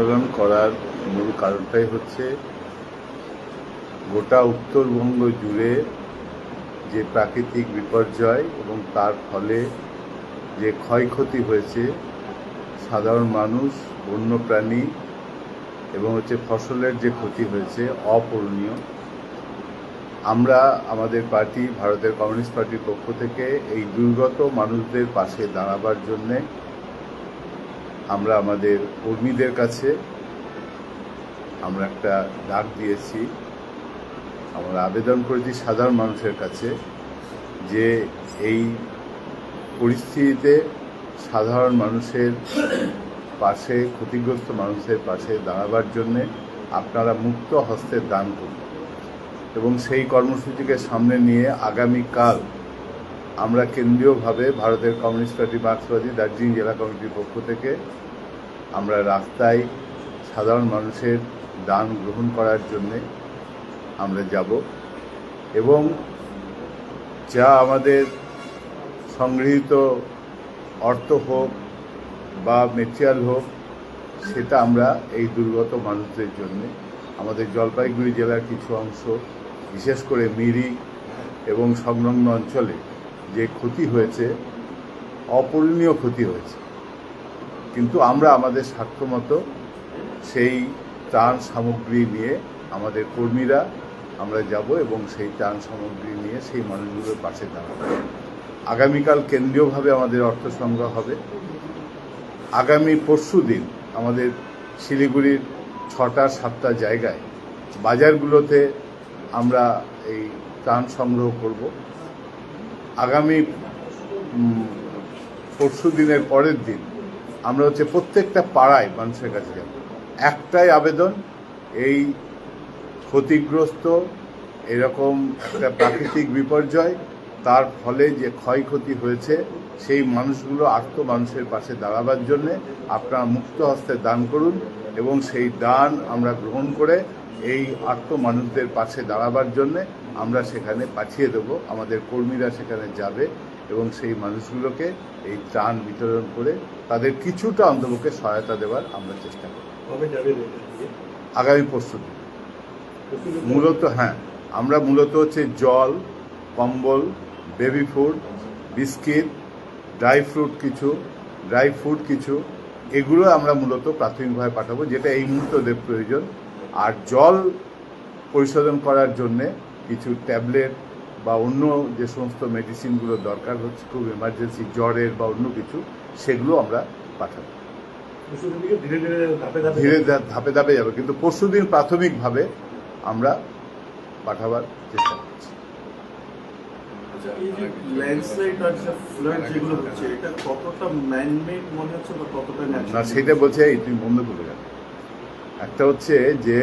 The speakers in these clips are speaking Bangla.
সম্মেলন করার মূল কারণটাই হচ্ছে গোটা উত্তরবঙ্গ জুড়ে যে প্রাকৃতিক বিপর্যয় এবং তার ফলে যে ক্ষয়ক্ষতি হয়েছে, সাধারণ মানুষ, বন্যপ্রাণী এবং হচ্ছে ফসলের যে ক্ষতি হয়েছে, অপূরণীয়। আমরা আমাদের পার্টি, ভারতের কমিউনিস্ট পার্টির পক্ষ থেকে এই দুর্গত মানুষদের পাশে দাঁড়াবার জন্যে আমরা আমাদের কর্মীদের কাছে আমরা একটা ডাক দিয়েছি। আমরা আবেদন করেছি সাধারণ মানুষের কাছে যে এই পরিস্থিতিতে সাধারণ মানুষের পাশে, ক্ষতিগ্রস্ত মানুষের পাশে দাঁড়াবার জন্যে আপনারা মুক্ত হস্তে দান করুন। এবং সেই কর্মসূচিকে সামনে নিয়ে আগামীকাল আমরা কেন্দ্রীয়ভাবে ভারতের কমিউনিস্ট পার্টি মার্ক্সবাদী দার্জিলিং জেলা কমিটির পক্ষ থেকে আমরা রাস্তায় সাধারণ মানুষের দান গ্রহণ করার জন্যে আমরা যাব এবং যা আমাদের সংগৃহীত অর্থ হোক বা মেটেরিয়াল হোক, সেটা আমরা এই দুর্গত মানুষদের জন্য, আমাদের জলপাইগুড়ি জেলার কিছু অংশ, বিশেষ করে মিরি এবং সংলগ্ন অঞ্চলে যে ক্ষতি হয়েছে, অপূরণীয় ক্ষতি হয়েছে। কিন্তু আমরা আমাদের স্বার্থমতো সেই ত্রাণ সামগ্রী নিয়ে আমাদের কর্মীরা আমরা যাব এবং সেই ত্রাণ সামগ্রী নিয়ে সেই মানুষগুলোর পাশে দাঁড়াবো। আগামীকাল কেন্দ্রীয়ভাবে আমাদের অর্থ সংগ্রহ হবে। আগামী পরশু দিন আমাদের শিলিগুড়ির ছটা, সাতটা জায়গায় বাজারগুলোতে আমরা এই ত্রাণ সংগ্রহ করব। আগামী পরশু দিনের পরের দিন আমরা হচ্ছে প্রত্যেকটা পাড়ায় মানুষের কাছে যাব। একটাই আবেদন, এই ক্ষতিগ্রস্ত, এরকম একটা প্রাকৃতিক বিপর্যয়, তার ফলে যে ক্ষয়ক্ষতি হয়েছে, সেই মানুষগুলো আর্ত মানুষের পাশে দাঁড়াবার জন্যে আপনারা মুক্ত হস্তে দান করুন এবং সেই দান আমরা গ্রহণ করে এই আর্ত মানুষদের পাশে দাঁড়াবার জন্যে আমরা সেখানে পাঠিয়ে দেব আমাদের কর্মীরা সেখানে যাবে এবং সেই মানুষগুলোকে এই ত্রাণ বিতরণ করে তাদের কিছুটা অন্তপক্ষে সহায়তা দেওয়ার আমরা চেষ্টা করব? আগামী পরশু মূলত হ্যাঁ আমরা মূলত হচ্ছে জল কম্বল baby food biscuit dry fruit কিছু ড্রাই ফ্রুট কিছু এগুলো আমরা মূলত প্রাথমিকভাবে পাঠাবো যেটা এই মুহূর্তে ওদের প্রয়োজন। আর জল পরিশোধন করার জন্যে কিছু ট্যাবলেট বা অন্য যে সমস্ত মেডিসিনগুলো দরকার হচ্ছে খুব এমার্জেন্সি জ্বরের বা অন্য কিছু সেগুলো আমরা পাঠাবো। ধীরে ধীরে ধাপে ধাপে যাবে কিন্তু পরশুদিন প্রাথমিকভাবে আমরা পাঠাবার চেষ্টা করছি। আচ্ছা মনে না সেটা বলছে এই তুমি বন্ধ করে গেল একটা হচ্ছে যে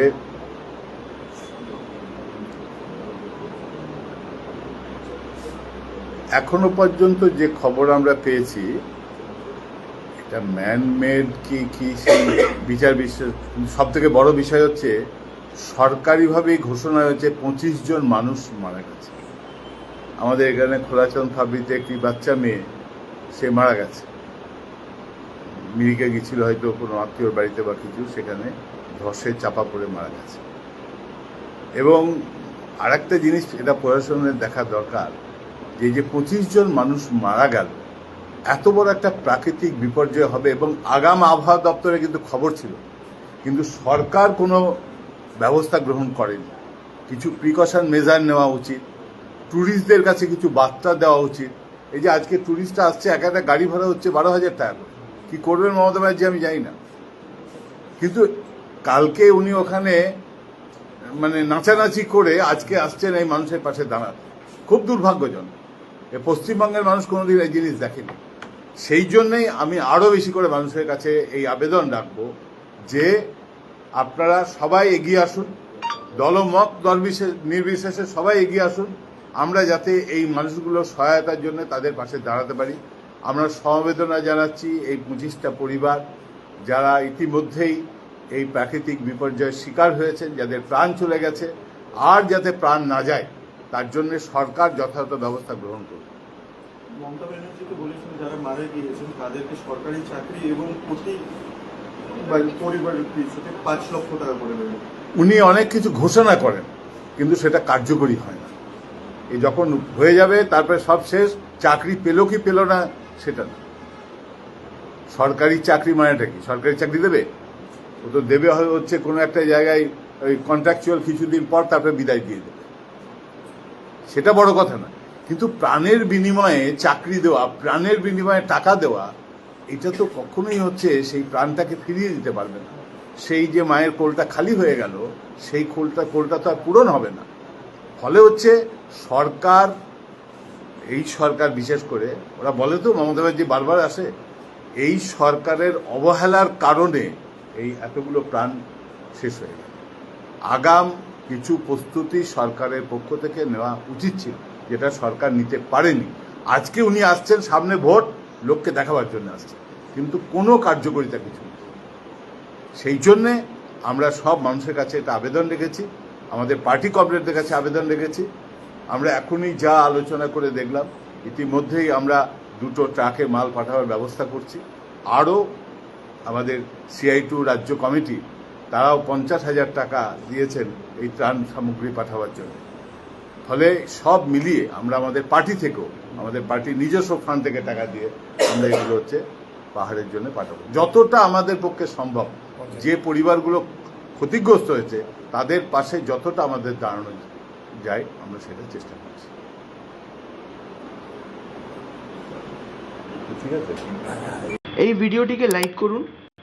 এখনও পর্যন্ত যে খবর আমরা পেয়েছি, এটা ম্যানমেড কি কি সেই বিচার বিশ্লেষ সব থেকে বড় বিষয় হচ্ছে সরকারিভাবেই ঘোষণা হয়েছে পঁচিশ জন মানুষ মারা গেছে। আমাদের এখানে খোলাচন ফাবরিতে একটি বাচ্চা মেয়ে, সে মারা গেছে। মিরিকে গেছিল হয়তো কোনো আত্মীয়র বাড়িতে বা কিছু, সেখানে ধসে চাপা পড়ে মারা গেছে। এবং আরেকটা জিনিস, এটা প্রশাসনের দেখা দরকার। যে যে পঁচিশ জন মানুষ মারা গেল, এত বড় একটা প্রাকৃতিক বিপর্যয় হবে এবং আগাম আবহাওয়া দপ্তরে কিন্তু খবর ছিল, কিন্তু সরকার কোনো ব্যবস্থা গ্রহণ করেনি। কিছু প্রিকশন মেজার নেওয়া উচিত ট্যুরিস্টদের কাছে কিছু বার্তা দেওয়া উচিত। এই যে আজকে ট্যুরিস্টরা আসছে, এক একটা গাড়ি ভাড়া হচ্ছে বারো হাজার টাকা কি করবেন মমতা ব্যানার্জি আমি জানি না। কিন্তু কালকে উনি ওখানে মানে নাচানাচি করে আজকে আসছেন এই মানুষের পাশে দাঁড়াতে। খুব দুর্ভাগ্যজনক। পশ্চিমবঙ্গের মানুষ কোনোদিন এই জিনিস দেখেনি। সেই জন্যই আমি আরও বেশি করে মানুষের কাছে এই আবেদন রাখব যে আপনারা সবাই এগিয়ে আসুন, দলমত দলবিশেষ নির্বিশেষে সবাই এগিয়ে আসুন। আমরা যাতে এই মানুষগুলোর সহায়তার জন্য তাদের পাশে দাঁড়াতে পারি। আমরা সমবেদনা জানাচ্ছি এই পঁচিশটা পরিবার যারা ইতিমধ্যেই এই প্রাকৃতিক বিপর্যয়ের শিকার হয়েছেন, যাদের প্রাণ চলে গেছে। আর যাতে প্রাণ না যায় তার জন্য সরকার যথাযথ ব্যবস্থা গ্রহণ করবে। মমতা ব্যানার্জি বলেছেন যারা মারা গিয়েছেন তাদেরকে সরকারি চাকরি এবং প্রতি পরিবারের পিছনে পাঁচ লক্ষ টাকা করে দেবে। উনি অনেক কিছু ঘোষণা করেন কিন্তু সেটা কার্যকরী হয় না। এই যখন হয়ে যাবে তারপরে সব শেষ চাকরি পেল কি পেল না সেটা না। সরকারি চাকরি মানেটা কি? সরকারি চাকরি দেবে? ও তো দেবে হচ্ছে কোনো একটা জায়গায় ওই কন্ট্রাকচুয়াল কিছুদিন পর তারপরে বিদায় দিয়ে দেবে। সেটা বড় কথা না। কিন্তু প্রাণের বিনিময়ে চাকরি দেওয়া, প্রাণের বিনিময়ে টাকা দেওয়া, এটা তো কখনোই হচ্ছে সেই প্রাণটাকে ফিরিয়ে দিতে পারবে না। সেই যে মায়ের কোলটা খালি হয়ে গেল, সেই কোলটা কোলটা তো আর পূরণ হবে না। ফলে হচ্ছে সরকার, এই সরকার বিশেষ করে, ওরা বলে তো মমতা ব্যানার্জি বারবার আসে, এই সরকারের অবহেলার কারণে এই এতগুলো প্রাণ শেষ হয়ে গেল। আগাম কিছু প্রস্তুতি সরকারের পক্ষ থেকে নেওয়া উচিত ছিল, যেটা সরকার নিতে পারেনি। আজকে উনি আসছেন, সামনে ভোট, লোককে দেখাবার জন্য আসছেন। কিন্তু কোনো কার্যকরিতা কিছু সেই জন্যে আমরা সব মানুষের কাছে এটা আবেদন রেখেছি, আমাদের পার্টি কমরেডদের কাছে আবেদন রেখেছি। আমরা এখনই যা আলোচনা করে দেখলাম, ইতিমধ্যেই আমরা দুটো ট্রাকে মাল পাঠাবার ব্যবস্থা করছি। আরও আমাদের সিআই টু রাজ্য কমিটি তারাও পঞ্চাশ হাজার টাকা দিয়েছেন এই ত্রাণ সামগ্রী পাঠাবার জন্য। ফলে সব মিলিয়ে আমরা আমাদের পার্টি থেকেও, আমাদের পার্টির নিজস্ব ফান্ড থেকে টাকা দিয়ে আমরা এগুলো হচ্ছে পাহাড়ের জন্য পাঠাবো। যতটা আমাদের পক্ষে সম্ভব, যে পরিবারগুলো ক্ষতিগ্রস্ত হয়েছে, তাদের পাশে যতটা আমাদের দাঁড়ানো যায়, আমরা সেটা চেষ্টা করছি। ঠিক আছে এই ভিডিওটিকে লাইক করুন।